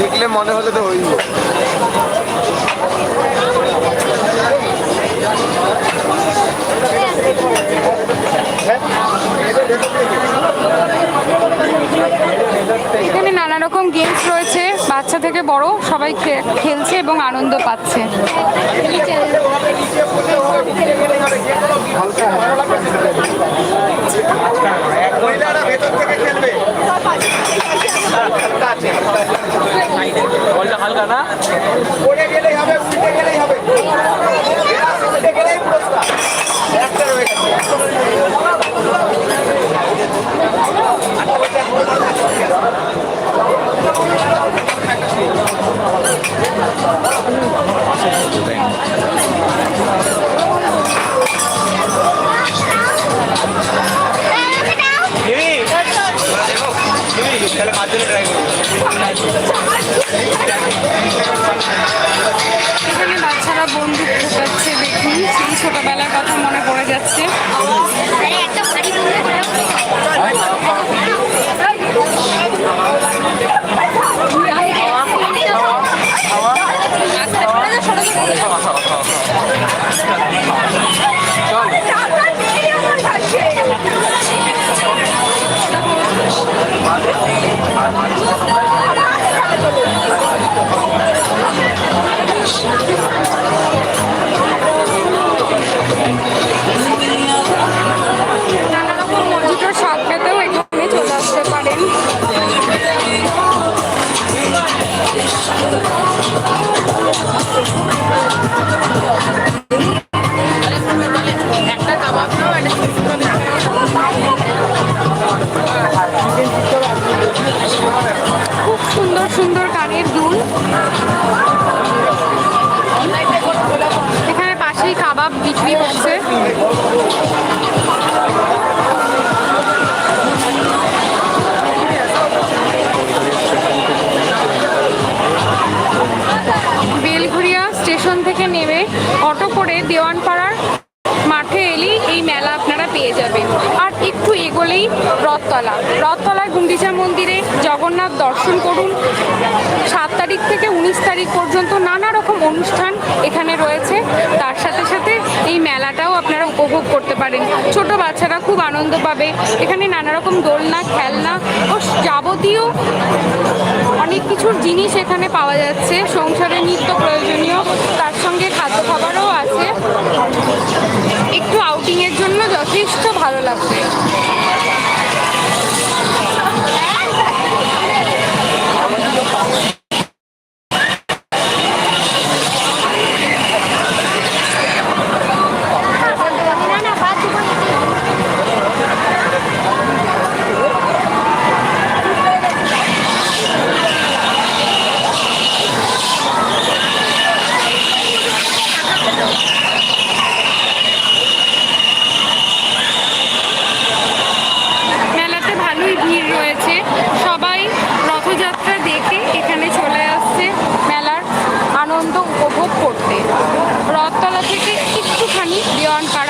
দেখলে মনে হলে তো হই নানা রকম গেমস রয়েছে। বাচ্চা থেকে বড় সবাই খেলছে এবং আনন্দ পাচ্ছে। হালকা না? পাঁচজনে ট্রাই করব এখানে বাচ্চারা বন্দুক ঢোকাচ্ছে দেখুন সেই ছোটবেলার কথা মনে পড়ে যাচ্ছে। পেয়ে যাবেন। আর একটু এগোলেই রথতলা। রথতলায় গুন্ডিচা মন্দিরে জগন্নাথ দর্শন করুন। সাত তারিখ থেকে উনিশ তারিখ পর্যন্ত নানা রকম অনুষ্ঠান এখানে রয়েছে। তার সাথে সাথে এই মেলাটাও আপনারা উপভোগ করতে পারেন। ছোট বাচ্চারা খুব আনন্দ পাবে। এখানে নানা রকম দোলনা, খেলনা ও যাবতীয় অনেক কিছুর জিনিস এখানে পাওয়া যাচ্ছে। সংসারে নিত্য প্রয়োজনীয়। তার সঙ্গে খাদ্য খাবারও আছে। একটু একটুখানি দেওয়ানপাড়া